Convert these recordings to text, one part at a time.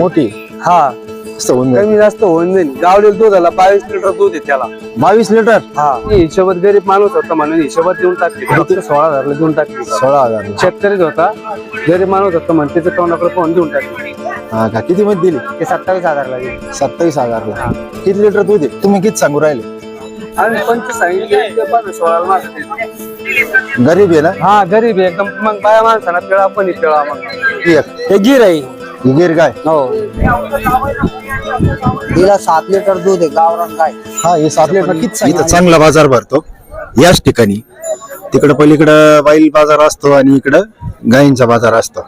मोठी? हा. मस्त होऊन जाईल. कमी जास्त होऊन जाईल. गावडील दुधाला बावीस लिटर दूध आहे त्याला. बावीस लिटर? हा. हिशोबात गरीब माणूस होता म्हणून हिशोबात देऊन टाकली फक्त सोळा हजारला देऊन टाकली सोळा हजार. शेतकरीच होता. गरीब माणूस होता म्हणून त्याच्या तोंडाकडे पाहून देऊन टाकली हा का? किती मध्ये दिली? ते सत्तावीस हजारला दिली. सत्तावीस हजारला. किती लिटर दूध आहे? तुम्ही किती सांगू राहिले? आणि पंचवीस सांगितले. सोळाला मागते. गरीब आहे ना? हा गरीब आहे. एकदम मग बाया माणसाला पिळा पण पिळा मग. ती एक. हे गिर आहे ही गिर गाय? हो. तिला सात लिटर दूध आहे गावरान गाय. हा हे सात लिटर किती इथं? चांगला बाजार भरतो. याच ठिकाणी तिकडं पलीकडं बैल बाजार असतो आणि इकडं गायींचा बाजार असतो.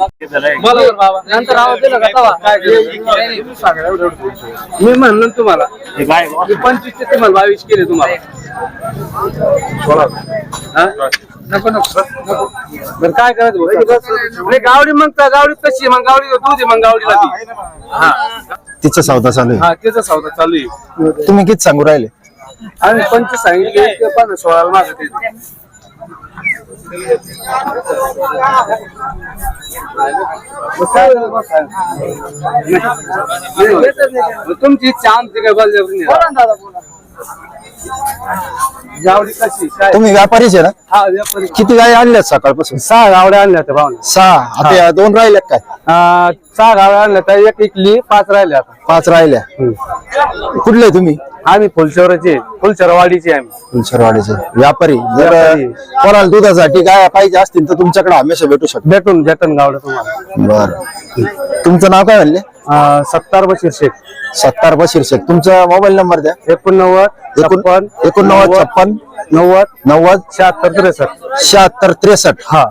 बरोबर बाबा नंतर आवाज दिला का तवा? मी म्हणलं ना तुम्हाला पंचवीस ते तुम्हाला बावीस केले तुम्हाला. हा? नको नको नको. बरं काय करायचं भाऊ? नाही गावडी मग त्या गावडीत कशी आहे? मग गावडी दूध आहे मग गावडीला ती. हा तिचा सौदा चालू आहे हा त्याचा सौदा चालू आहे तुम्ही किती सांगू राहिले आणि पंचवीस सांगितले ते पण सोळाला मागत तुमची इच्छा आमची काय नाही. कशी? काय? तुम्ही व्यापारीच आहे ना? हा व्यापारी किती गाय आणल्यात सकाळपासून? सहा गावड्या आणल्या होत्या भावना. सहा. आता या दोन राहिल्यात काय? अं, सहा गावड्या आणल्या एक इकली पाच राहिल्या आता. पाच राहिल्या. कुठले तुम्ही? आम्ही फुलचौराचे फुलचौरावाडीचे आम्ही. फुलसरवाडीचे व्यापारी. जर व्यापारी. कोणाला दुधासाठी गाय पाहिजे असतील तर तुमच्याकडे हमेशा भेटू शकतो. भेटून भेटून गावडं तुम्हाला. बर. तुमचं नाव काय म्हणले? सत्तार बशीर शेख. सत्तार बशीर शेख. तुमचा मोबाईल नंबर द्या. एकोणनव्वद एकोण- छप्पन एकोणनव्वद छप्पन नव्वद नव्वद शहात्तर त्रेसष्ट. शहात्तर त्रेसष्ट. हा.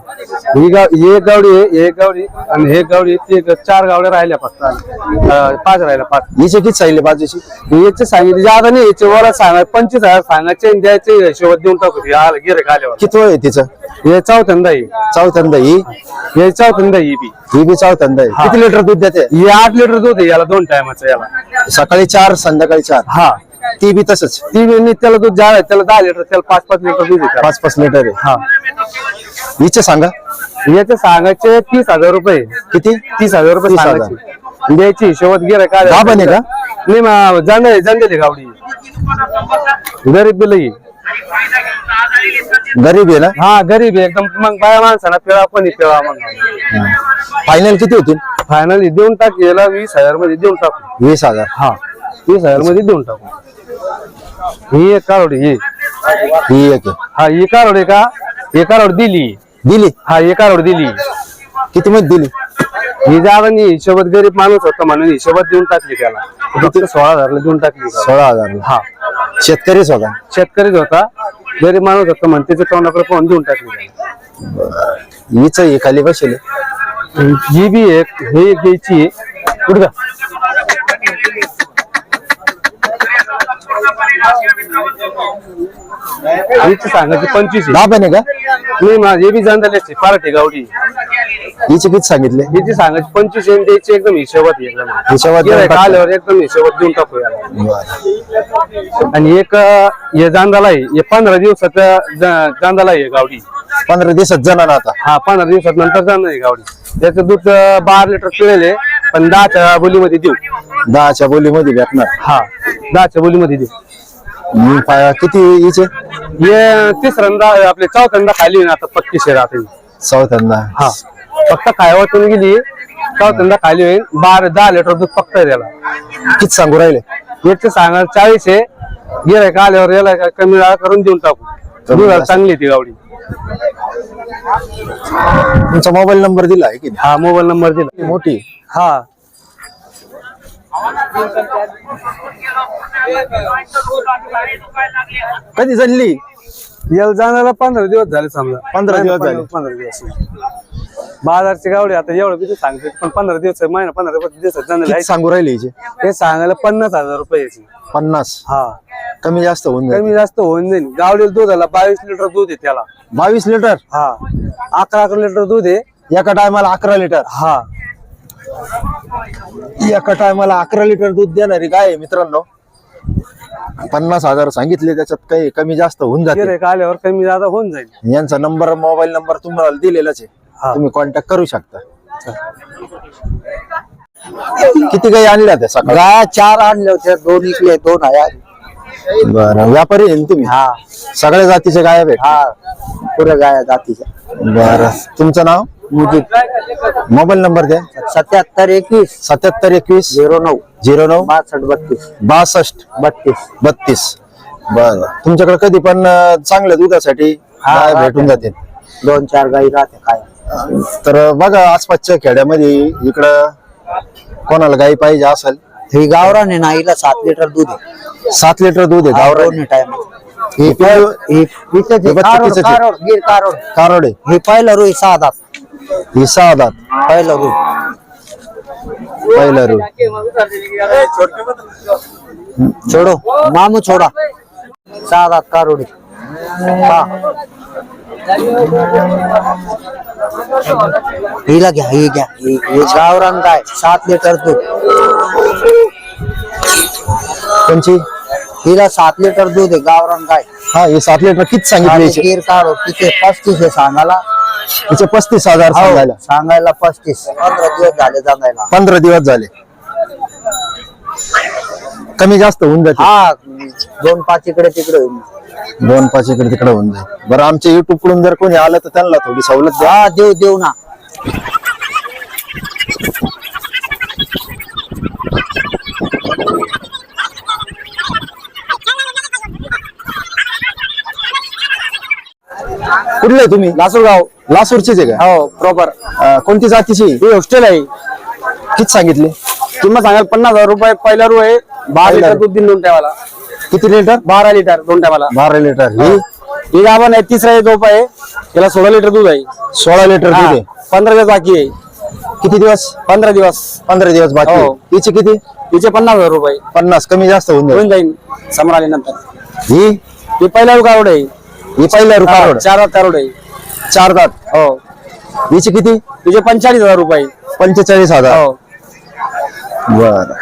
ही गाव ही गावडी आहे ही गावडी आणि हे गावडी ती चार गावड्या राहिल्या फक्त. अं, पाच राहिल्या पाच. हिचे किती सांगितले बाजूची? याचे सांगितले जादा नाही याचे वर सांगा पंचवीस हजार सांगायचे आणि द्यायचे हिशोबात देऊन टाकू. ते आलं गिरे आल्यावर. किती वय आहे तिचं? हे चौथ्यांदा आहे. चौथ्यांदा ही? हे चौथ्यांदा ही बी. ही बी चौथ्यांदा आहे. किती लिटर दूध देते? हे आठ लिटर दूध आहे याला दोन टायमाचं याला. सकाळी चार संध्याकाळी चार? हा. ती बी तसंच? ती बी त्याला दूध जाळ त्याला दहा लिटर त्याला पाच पाच लिटर दूध आहे त्याला. पाच पाच लिटर आहे. हा. हिचे सांगा. याचे सांगायचे तीस हजार रुपये. किती? तीस हजार रुपये तीस हजार. सांगायचे द्यायची हिशोबात गिरा काय गाभण आहे का? नाही मग जाणं जाणलेली गावडी. गरीब बी लई गरीब आहे ना? हा गरीब आहे. एकदम मग बाया माणसाला पिळा पण पिळा मग फायनल किती होतील? फायनली देऊन टाक याला वीस हजारमध्ये देऊन टाकू. वीस हजार? हा वीस हजारमध्ये देऊन टाकू. ही एक कारोडी ही. ही एक. आहे. हा ही कारोडी का? ही कारोड दिली. दिली? हा ही कारोड दिली. किती मध्ये दिली? ही जागा नाही हिशोबात गरीब माणूस होता म्हणून हिशोबात देऊन टाकली त्याला. फक्त सोळा हजारला देऊन टाकली सोळा हजार हा. शेतकरीच होता. शेतकरीच होता. गरीब माणूस होता म्हणून त्याच्या तोंडाकडे पाहून देऊन टाकली त्याला. हिच ही खाली बसेल. ही बी एक हे एक द्यायची आहे. कुठं हिची सांगायची पंचवीस आहे. आहे का? नाही माझी बी जाणलेली पार्टी गावडी हिचे किती सांगितले? हिची सांगायची पंचवीस आणि द्यायची एकदम हिशोबात एकदम हिशोबात देऊन गिऱ्हाईक. आल्यावर एकदम हिशोबात देऊन टाकू याला. बरं. आणि एक अं, हे जांदाला आहे. हे पंधरा दिवसाचा जा- जांदाला आहे गावडी पंधरा दिवसात जाणार आता. हा पंधरा दिवसात नंतर जाणार आहे गावडी त्याचं दूध अं, बारा लिटर पिळेले पण दहाच्या बोलीमध्ये देऊ. दहाच्या बोलीमध्ये भेटणार. हा दहाच्या बोलीमध्ये देऊ. पा- किती हिचे? हे तिसऱ्यांदा आपले चौथ्यांदा खाली ना आता पक्की शेर आता. ही. चौथ्यांदा. हा. फक्त खायवातून गेली चौथ्यांदा खाली होईल. बारा दहा लिटर दूध फक्त आहे त्याला. किती सांगू राहिले? याचे सांगा चाळीस आहे. गिरायक आल्यावर याला काय कमी वेळा करून देऊन टाकू. दुधाला चांगली ती गावडी. तुमचा मोबाईल नंबर दिला आहे की हा मोबाईल नंबर दिला? मोठी? हा. कधी जणली याला जाण्याला पंधरा दिवस झाले समजा. पंधरा दिवस झाले. पंधरा दिवस. बाजारची गावडी आता एवढं किती सांगते पण पंधरा दिवस महिना पंधरा जाणार किती सांगू राहिले हिचे हे सांगायला पन्नास हजार रुपये याची. पन्नास? हा. कमी जास्त होऊन जाईल. कमी जास्त होऊन जाईल. गावडीला दुधाला बावीस लिटर दूध आहे त्याला. बावीस लिटर? हा. अकरा अकरा लिटर दूध आहे. एका टायमाला अकरा लिटर? हा. एका टायमाला अकरा लिटर दूध देणारी गाय आहे मित्रांनो. पन्नास हजार सांगितले त्याच्यात काही कमी जास्त होऊन जाते. गिऱ्हाईक आल्यावर कमी जादा होऊन जाईल. यांचा नंबर मोबाईल नंबर तुम्हाला दिलेलाच आहे. तुम्ही कॉन्टॅक्ट करू शकता. किती गाई आणल्या त्या सकाळी? गाया चार आणले होते दोन इकले दोन आहे बरं व्यापारी आहे ना तुम्ही? हा. सगळ्या जातीच्या गाया भेट हा. पुऱ्या गाया जातीच्या. बरं. तुमचं नाव? मोबाईल नंबर द्या. सत्याहत्तर एकवीस. सत्याहत्तर एकवीस. झिरो नऊ. झिरो नऊ? बासष्ट बत्तीस. बासष्ट? बत्तीस. बत्तीस. बर. तुमच्याकडे कधी पण अं, चांगल्या दुधासाठी हा, गाय. भेटून जातील. दोन चार गाई राहते काय तर बघा आसपासच्या खेड्यामध्ये इकडं कोणाला गाई पाहिजे असेल. ही गावरान आहे ना हिला सात लिटर दूध आहे. सात लिटर दूध आहे गावरान टाइम ही ही हे बच्चे कारोड? कारोड गिर कारोड. कारोड आहे. हे पहिलं सहा दात. ही सहा दात. पहिलं रुई. पहिला रू छोडो मामू छोडा. सहा दात कारोडी हा. हिला घ्या ही घ्या ही गावरान गाय सात लिटर दूध. कोणची? हिला सात लिटर दूध आहे गावरान गाय हा ही सात लिटर किती सांगितली? गिर काढो तिथे पस्तीस आहे सांगायला. हिचे पस्तीस हजार हो, सांगायला. सांगायला पस्तीस. पंधरा दिवस झाले सांगायला पंधरा दिवस झाले. कमी जास्त होऊन जाते. हा दोन पाच इकडे तिकडे होईल दोन पाच इकडे तिकडे होऊन जाईल. बरं आमच्या युट्यूबकडून जर कोणी आलं तर त्यांना थोडी सवलत द्या. हा देऊ देऊ ना. कुठले आहे तुम्ही? लासूरगाव. लासूरचेच आहे का? हो प्रॉपर अं, कोणती जातीची? ही हॉस्टेल आहे. किती सांगितले? किंमत सांगाल पन्नास हजार रुपये पहिला रू आहे. बारा लिटर. दूध दिन टायमाला किती लिटर? बारा लिटर दोन टायमाला बारा लिटर. ही? ही. गाभण आहे तिसरा झोप आहे. त्याला सोळा लिटर दूध आहे. सोळा लिटर दूध हा, आहे. पंधरा दिवस बाकी आहे. किती दिवस? पंधरा दिवस. पंधरा दिवस बाकी हो. आहे. हिचे किती? तिचे पन्नास हजार रुपये. पन्नास. कमी जास्त होऊन जाईल. होऊन जाईल. समोर आल्यानंतर ही? ही पहिला कारोड आहे. ही पहिला हा, रुपये चार कारोड आहे. चार दात. हो. हिचे किती? तिचे पंचेचाळीस हजार रुपये. पंचेचाळीस हजार. हो. बर.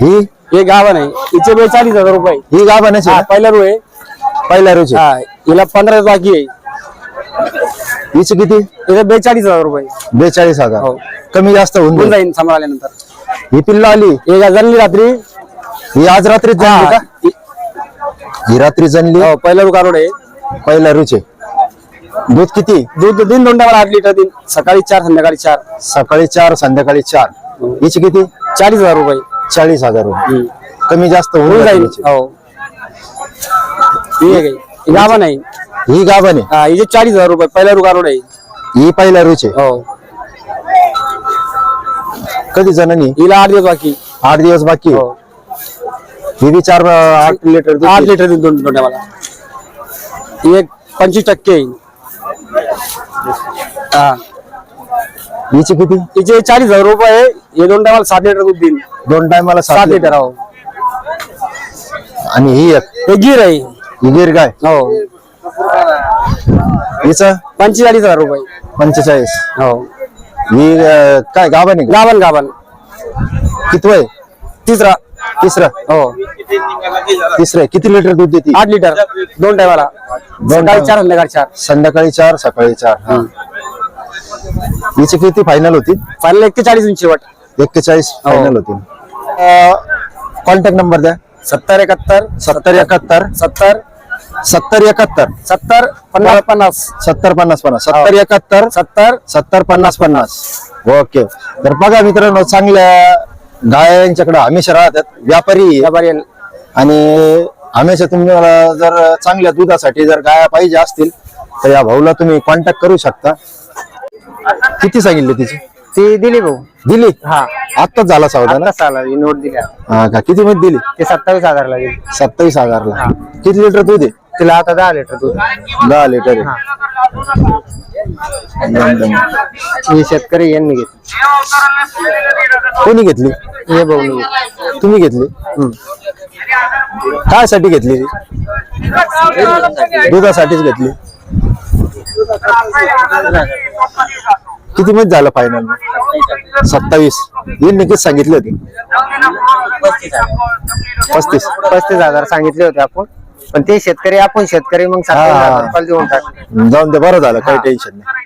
ही? हे गाभण आहे तिचे बेचाळीस हजार रुपये. ही गाभाण्याची हा, ना? पहिला रू आहे. पहिल्या रुची हा हिला पंधरा बाकी आहे. हिचे किती? तिचे बेचाळीस हजार रुपये. बेचाळीस हजार. हो. कमी जास्त होऊन होऊन जाईल जाईल समोर आल्यानंतर. ही पिल्ल आली. हे जणली रात्री? ही आज रात्रीच जनली हा, का? ही रात्री जनली हो पहिला रू कारोड आहे. पहिल्या रुचे दूध किती? दूध दिन दोन टायमाला आठ लिटर दिन सकाळी चार संध्याकाळी चार. सकाळी चार संध्याकाळी चार. हिचे किती? चाळीस हजार रुपये. चाळीस हजार रुपये. कमी जास्त होऊन जाईल. हो. ही आहे. ही गाभा नाही. ही गाभाने हा हिचे चाळीस हजार रुपये पहिला रू कारोड आहे. ही पहिल्या रुचे हो. कधी जननी हिला आठ दिवस बाकी. आठ दिवस बाकी. हो. ही बी चार आठ लिटर दूध आठ देते. लिटर दिन टायमाला ही एक पंचवीस टक्के येईल हा. हिचे किती? तिचे चाळीस हजार रुपये आहे. हे दोन टायमाला सात लिटर दूध देईल दोन टायमाला सात लिटर हो. आणि ही एक? हे गिर आहे. ही गिर गाय हो. हिचं? पंचेचाळीस हजार रुपये. पंचेचाळीस. हो. ही अं, काय गाभाने का? गाभण गाभण. किती वय? तिसरा. तिसरं. हो. तिसरं. किती लिटर दूध देते? आठ लिटर दोन टायमाला सकाळी चार संध्याकाळी चार. संध्याकाळी चार सकाळी चार. हा. हिची किती फायनल होती. फायनल एक्केचाळीस इंची वाट एक्केचाळीस हो. फायनल होती. कॉन्टॅक्ट नंबर द्या. सत्तर एकाहत्तर सत्तर एकाहत्तर. सत्तर सत्तर एकाहत्तर. सत्तर पन्नास पन्नास. सत्तर पन्नास पन्नास. सत्तर एकाहत्तर. सत्तर सत्तर पन्नास पन्नास. ओके. तर बघा मित्रांनो चांगल्या गाय यांच्याकडे हमेशा राहतात. व्यापारी आहे. व्यापारी. आणि हमेशा तुम्हाला जर चांगल्या दुधासाठी जर गाया पाहिजे असतील तर या भाऊला तुम्ही कॉन्टॅक्ट करू शकता. किती सांगितले तिची? ती दिली भाऊ. दिली? हा. आत्ताच झाला सौदा ना आत्ताच आला नोट दिल्या हा का? किती मध्ये दिली? ते सत्तावीस हजारला दिली सत्तावीस हजारला. किती लिटर दूध आहे? तिला आता दहा लिटर दूध दहा लिटर आहे. ही. शेतकरी यांनी घेतली. कोणी घेतली? हे भाऊ तुम्ही घेतली? काय साठी घेतली ती? दुधासाठीच घेतली. किती मध्ये झालं फायनल सत्तावीस. यांनी किती सांगितले होते. पस्तीस. पस्तीस हजार सांगितले होते आपण. पण ते शेतकरी आपण शेतकरी मग हा. देऊन टाक. जाऊन ते बरं झालं काही टेन्शन नाही.